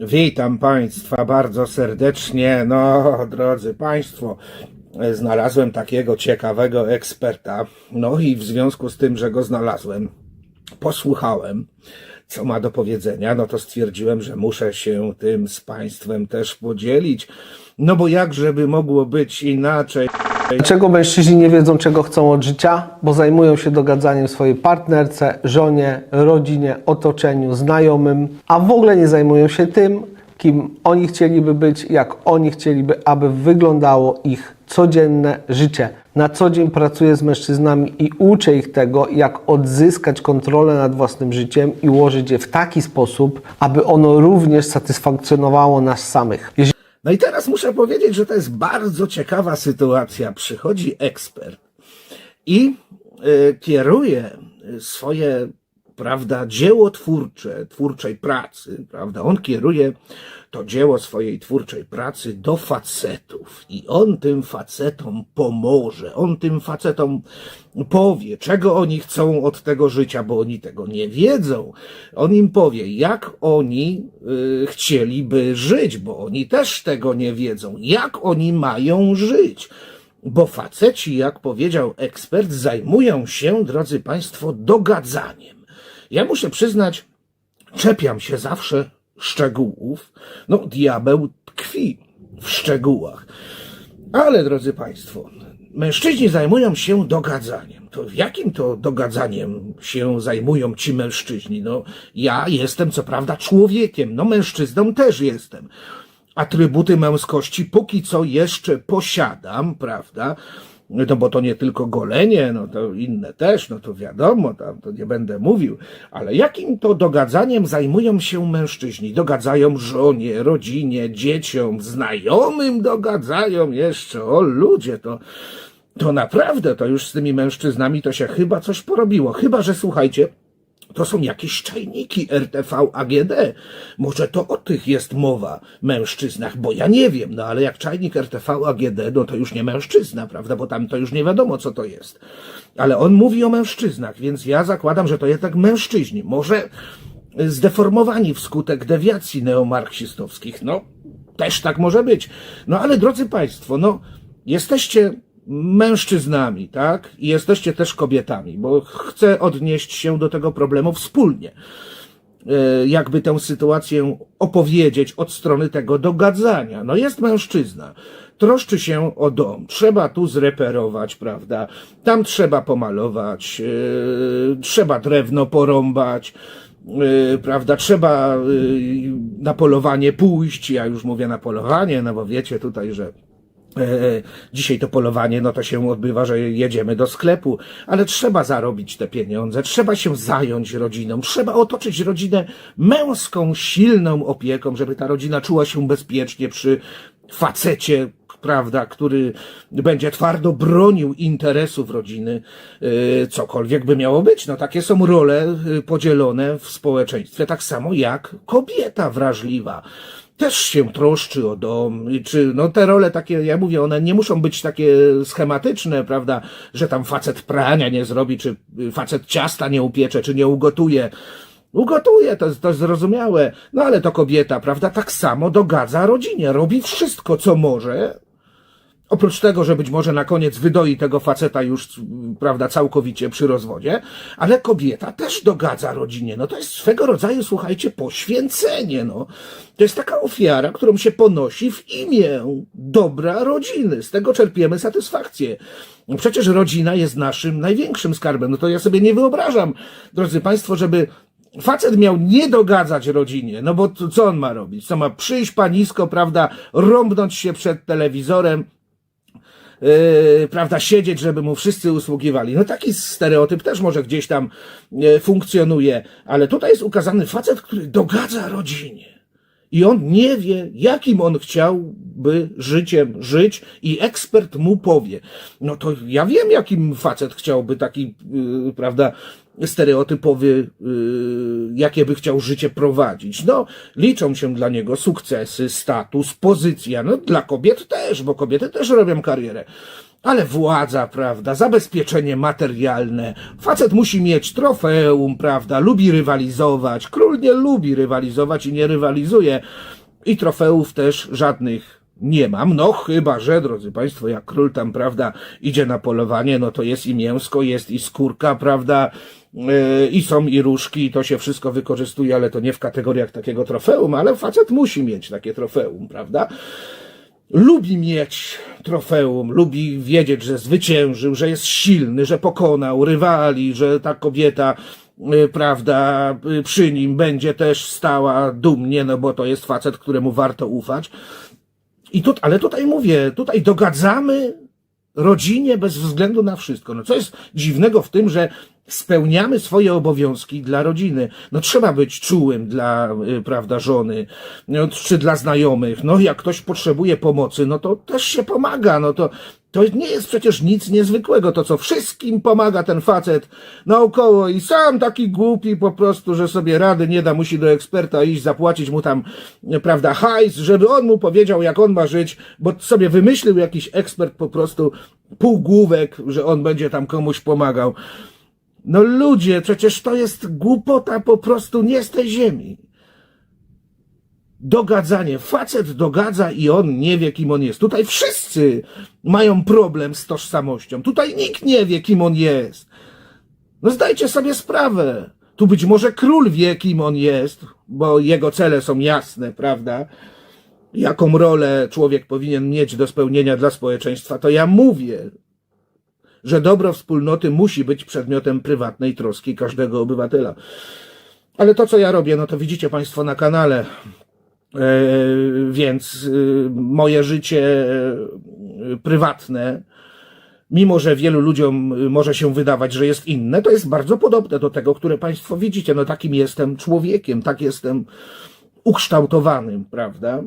Witam Państwa bardzo serdecznie. No, drodzy Państwo, znalazłem takiego ciekawego eksperta. No i w związku z tym, że go znalazłem, posłuchałem, co ma do powiedzenia, no to stwierdziłem, że muszę się tym z Państwem też podzielić. No bo jak żeby mogło być inaczej? Dlaczego mężczyźni nie wiedzą, czego chcą od życia? Bo zajmują się dogadzaniem swojej partnerce, żonie, rodzinie, otoczeniu, znajomym, a w ogóle nie zajmują się tym, kim oni chcieliby być, jak oni chcieliby, aby wyglądało ich codzienne życie. Na co dzień pracuję z mężczyznami i uczę ich tego, jak odzyskać kontrolę nad własnym życiem i ułożyć je w taki sposób, aby ono również satysfakcjonowało nas samych. No i teraz muszę powiedzieć, że to jest bardzo ciekawa sytuacja. Przychodzi ekspert i y, kieruje swoje, prawda, dzieło twórcze, twórczej pracy, prawda, on kieruje to dzieło swojej twórczej pracy do facetów i on tym facetom pomoże, on tym facetom powie, czego oni chcą od tego życia, bo oni tego nie wiedzą. On im powie, jak oni y, chcieliby żyć, bo oni też tego nie wiedzą, jak oni mają żyć. Bo faceci, jak powiedział ekspert, zajmują się, drodzy Państwo, dogadzaniem. Ja muszę przyznać, czepiam się zawsze szczegółów. No, diabeł tkwi w szczegółach. Ale, drodzy Państwo, mężczyźni zajmują się dogadzaniem. To jakim to dogadzaniem się zajmują ci mężczyźni? No, ja jestem co prawda człowiekiem, no mężczyzną też jestem. Atrybuty męskości póki co jeszcze posiadam, prawda? No bo to nie tylko golenie, no to inne też, no to wiadomo, tam to nie będę mówił, ale jakim to dogadzaniem zajmują się mężczyźni? Dogadzają żonie, rodzinie, dzieciom, znajomym dogadzają jeszcze, o ludzie, to, to naprawdę, to już z tymi mężczyznami to się chyba coś porobiło. Chyba, że słuchajcie, to są jakieś czajniki RTV AGD. Może to o tych jest mowa, mężczyznach, bo ja nie wiem, no ale jak czajnik RTV AGD, no to już nie mężczyzna, prawda, bo tam to już nie wiadomo, co to jest. Ale on mówi o mężczyznach, więc ja zakładam, że to jednak mężczyźni. Może zdeformowani wskutek dewiacji neomarksistowskich, no też tak może być. No ale drodzy Państwo, no jesteście mężczyznami, tak? I jesteście też kobietami, bo chcę odnieść się do tego problemu wspólnie. E, Jakby tę sytuację opowiedzieć od strony tego dogadzania. No jest mężczyzna, troszczy się o dom, trzeba tu zreperować, prawda? Tam trzeba pomalować, e, trzeba drewno porąbać, e, prawda? Trzeba e, na polowanie pójść. Ja już mówię na polowanie, no bo wiecie tutaj, że Dzisiaj to polowanie, no to się odbywa, że jedziemy do sklepu, ale trzeba zarobić te pieniądze, trzeba się zająć rodziną, trzeba otoczyć rodzinę męską, silną opieką, żeby ta rodzina czuła się bezpiecznie przy facecie, prawda, który będzie twardo bronił interesów rodziny, e, cokolwiek by miało być. No takie są role e, podzielone w społeczeństwie, tak samo jak kobieta wrażliwa też się troszczy o dom, czy, no te role takie, ja mówię, one nie muszą być takie schematyczne, prawda, że tam facet prania nie zrobi, czy facet ciasta nie upiecze, czy nie ugotuje. Ugotuje, to, to zrozumiałe, no ale to kobieta, prawda, tak samo dogadza rodzinie, robi wszystko, co może, Oprócz tego, że być może na koniec wydoi tego faceta już, prawda, całkowicie przy rozwodzie, ale kobieta też dogadza rodzinie. No to jest swego rodzaju, słuchajcie, poświęcenie, no. To jest taka ofiara, którą się ponosi w imię dobra rodziny. Z tego czerpiemy satysfakcję. Przecież rodzina jest naszym największym skarbem. No to ja sobie nie wyobrażam, drodzy Państwo, żeby Facet miał nie dogadzać rodzinie, no bo co on ma robić? Co ma przyjść panisko, prawda, rąbnąć się przed telewizorem, yy, prawda, siedzieć, żeby mu wszyscy usługiwali. No taki stereotyp też może gdzieś tam yy, funkcjonuje, ale tutaj jest ukazany facet, który dogadza rodzinie. I on nie wie, jakim on chciałby życiem żyć, i ekspert mu powie. No to ja wiem, jakim facet chciałby taki, yy, prawda, stereotypowy, yy, jakie by chciał życie prowadzić. No, liczą się dla niego sukcesy, status, pozycja. No, dla kobiet też, bo kobiety też robią karierę. Ale władza, prawda, zabezpieczenie materialne. Facet musi mieć trofeum, prawda, lubi rywalizować. Król nie lubi rywalizować i nie rywalizuje. I trofeów też żadnych nie mam. No chyba, że, drodzy Państwo, jak król tam, prawda, idzie na polowanie, no to jest i mięsko, jest i skórka, prawda, yy, i są i różki, i to się wszystko wykorzystuje, ale to nie w kategoriach takiego trofeum, ale facet musi mieć takie trofeum, prawda? lubi mieć trofeum, lubi wiedzieć, że zwyciężył, że jest silny, że pokonał rywali, że ta kobieta, y, prawda, y, przy nim będzie też stała dumnie, no bo to jest facet, któremu warto ufać. I tu, ale tutaj mówię, tutaj dogadzamy rodzinie bez względu na wszystko. No co jest dziwnego w tym, że spełniamy swoje obowiązki dla rodziny. No trzeba być czułym dla, y, prawda, żony, no, czy dla znajomych. No jak ktoś potrzebuje pomocy, no to też się pomaga, no to to nie jest przecież nic niezwykłego, to co wszystkim pomaga ten facet naokoło i sam taki głupi po prostu, że sobie rady nie da, musi do eksperta iść, zapłacić mu tam, prawda, hajs, żeby on mu powiedział, jak on ma żyć, bo sobie wymyślił jakiś ekspert po prostu półgłówek, że on będzie tam komuś pomagał. No ludzie, przecież to jest głupota po prostu nie z tej ziemi. Dogadzanie. Facet dogadza i on nie wie, kim on jest. Tutaj wszyscy mają problem z tożsamością. Tutaj nikt nie wie, kim on jest. No zdajcie sobie sprawę. Tu być może król wie, kim on jest, bo jego cele są jasne, prawda? Jaką rolę człowiek powinien mieć do spełnienia dla społeczeństwa, to ja mówię, że dobro wspólnoty musi być przedmiotem prywatnej troski każdego obywatela. Ale to, co ja robię, no to widzicie Państwo na kanale. E, więc e, moje życie e, prywatne, mimo że wielu ludziom może się wydawać, że jest inne, to jest bardzo podobne do tego, które Państwo widzicie. No takim jestem człowiekiem, tak jestem ukształtowanym, prawda?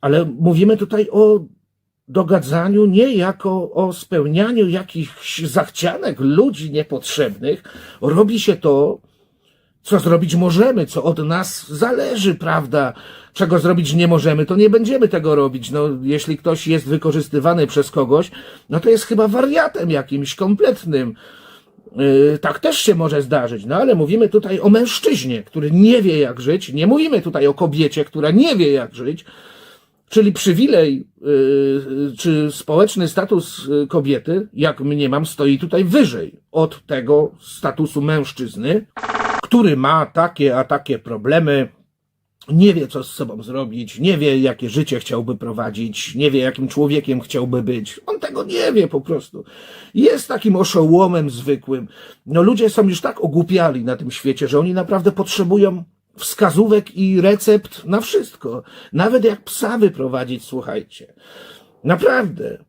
Ale mówimy tutaj o dogadzaniu nie jako o spełnianiu jakichś zachcianek ludzi niepotrzebnych. Robi się to, co zrobić możemy, co od nas zależy, prawda? Czego zrobić nie możemy, to nie będziemy tego robić. No, jeśli ktoś jest wykorzystywany przez kogoś, no to jest chyba wariatem jakimś kompletnym. Yy, tak też się może zdarzyć, no ale mówimy tutaj o mężczyźnie, który nie wie jak żyć. Nie mówimy tutaj o kobiecie, która nie wie jak żyć. Czyli przywilej yy, czy społeczny status yy, kobiety, jak mniemam, stoi tutaj wyżej od tego statusu mężczyzny, który ma takie a takie problemy, nie wie co z sobą zrobić, nie wie jakie życie chciałby prowadzić, nie wie jakim człowiekiem chciałby być. On tego nie wie po prostu. Jest takim oszołomem zwykłym. No ludzie są już tak ogłupiali na tym świecie, że oni naprawdę potrzebują wskazówek i recept na wszystko. Nawet jak psa wyprowadzić, słuchajcie. Naprawdę.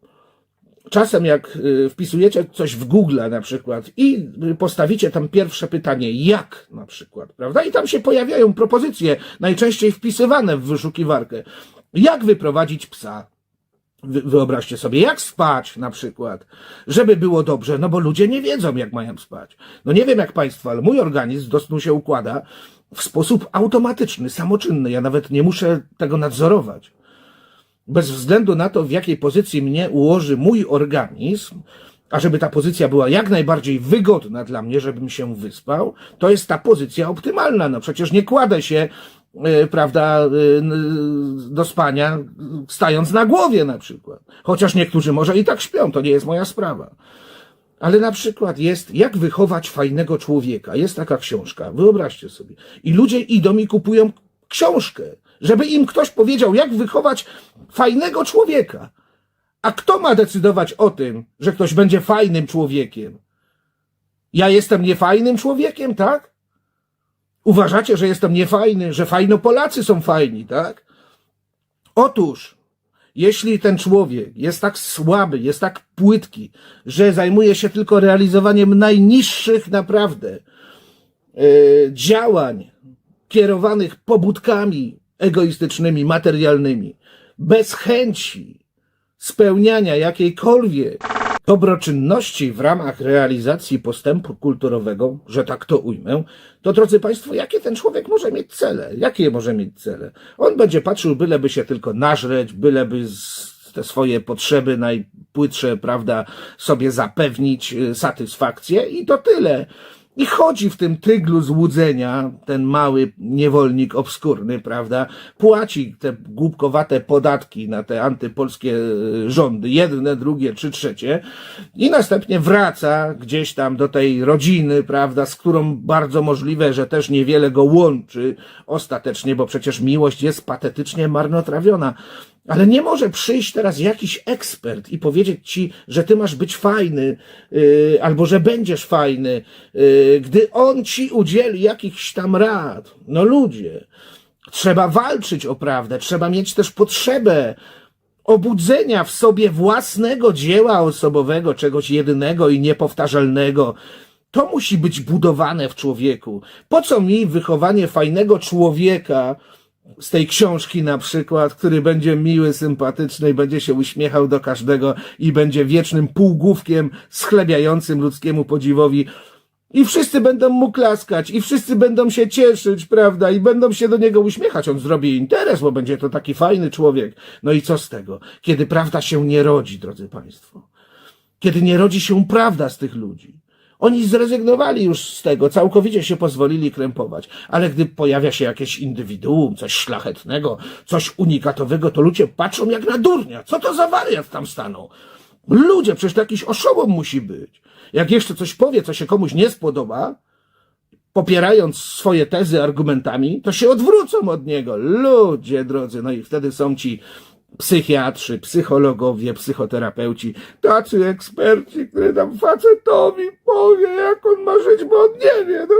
Czasem jak y, wpisujecie coś w Google na przykład i y, postawicie tam pierwsze pytanie, jak na przykład, prawda? I tam się pojawiają propozycje, najczęściej wpisywane w wyszukiwarkę. Jak wyprowadzić psa? Wy- Wyobraźcie sobie, jak spać na przykład, żeby było dobrze, no bo ludzie nie wiedzą, jak mają spać. No nie wiem jak Państwo, ale mój organizm do snu się układa w sposób automatyczny, samoczynny. Ja nawet nie muszę tego nadzorować. Bez względu na to, w jakiej pozycji mnie ułoży mój organizm, a żeby ta pozycja była jak najbardziej wygodna dla mnie, żebym się wyspał, to jest ta pozycja optymalna. No przecież nie kładę się, yy, prawda, yy, do spania, stając na głowie na przykład. Chociaż niektórzy może i tak śpią, to nie jest moja sprawa. Ale na przykład jest, jak wychować fajnego człowieka. Jest taka książka, wyobraźcie sobie. I ludzie idą i kupują książkę, żeby im ktoś powiedział, jak wychować fajnego człowieka. A kto ma decydować o tym, że ktoś będzie fajnym człowiekiem? Ja jestem niefajnym człowiekiem, tak? Uważacie, że jestem niefajny, że fajno Polacy są fajni, tak? Otóż, jeśli ten człowiek jest tak słaby, jest tak płytki, że zajmuje się tylko realizowaniem najniższych naprawdę e, działań kierowanych pobudkami egoistycznymi, materialnymi, bez chęci spełniania jakiejkolwiek dobroczynności w ramach realizacji postępu kulturowego, że tak to ujmę, to drodzy Państwo, jakie ten człowiek może mieć cele? Jakie może mieć cele? On będzie patrzył, byleby się tylko nażreć, byleby te swoje potrzeby najpłytsze, prawda, sobie zapewnić y, satysfakcję i to tyle. I chodzi w tym tyglu złudzenia ten mały niewolnik obskurny, prawda? Płaci te głupkowate podatki na te antypolskie y, rządy, jedne, drugie czy trzecie, i następnie wraca gdzieś tam do tej rodziny, prawda, z którą bardzo możliwe, że też niewiele go łączy ostatecznie, bo przecież miłość jest patetycznie marnotrawiona. Ale nie może przyjść teraz jakiś ekspert i powiedzieć ci, że ty masz być fajny, yy, albo że będziesz fajny, yy, gdy on ci udzieli jakichś tam rad. No ludzie, trzeba walczyć o prawdę, trzeba mieć też potrzebę obudzenia w sobie własnego dzieła osobowego, czegoś jedynego i niepowtarzalnego. To musi być budowane w człowieku. Po co mi wychowanie fajnego człowieka z tej książki na przykład, który będzie miły, sympatyczny i będzie się uśmiechał do każdego i będzie wiecznym półgłówkiem schlebiającym ludzkiemu podziwowi. I wszyscy będą mu klaskać, i wszyscy będą się cieszyć, prawda? I będą się do niego uśmiechać. On zrobi interes, bo będzie to taki fajny człowiek. No i co z tego? Kiedy prawda się nie rodzi, drodzy Państwo. Kiedy nie rodzi się prawda z tych ludzi. Oni zrezygnowali już z tego, całkowicie się pozwolili krępować. Ale gdy pojawia się jakieś indywiduum, coś szlachetnego, coś unikatowego, to ludzie patrzą jak na durnia. Co to za wariat tam stanął? Ludzie, przecież to jakiś oszołom musi być. Jak jeszcze coś powie, co się komuś nie spodoba, popierając swoje tezy argumentami, to się odwrócą od niego. Ludzie drodzy, no i wtedy są ci psychiatrzy, psychologowie, psychoterapeuci, tacy eksperci, który tam facetowi powie, jak on ma żyć, bo on nie wie. No,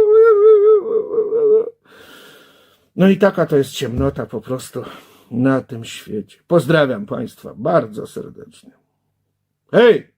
no i taka to jest ciemnota po prostu na tym świecie. Pozdrawiam Państwa bardzo serdecznie. Hej!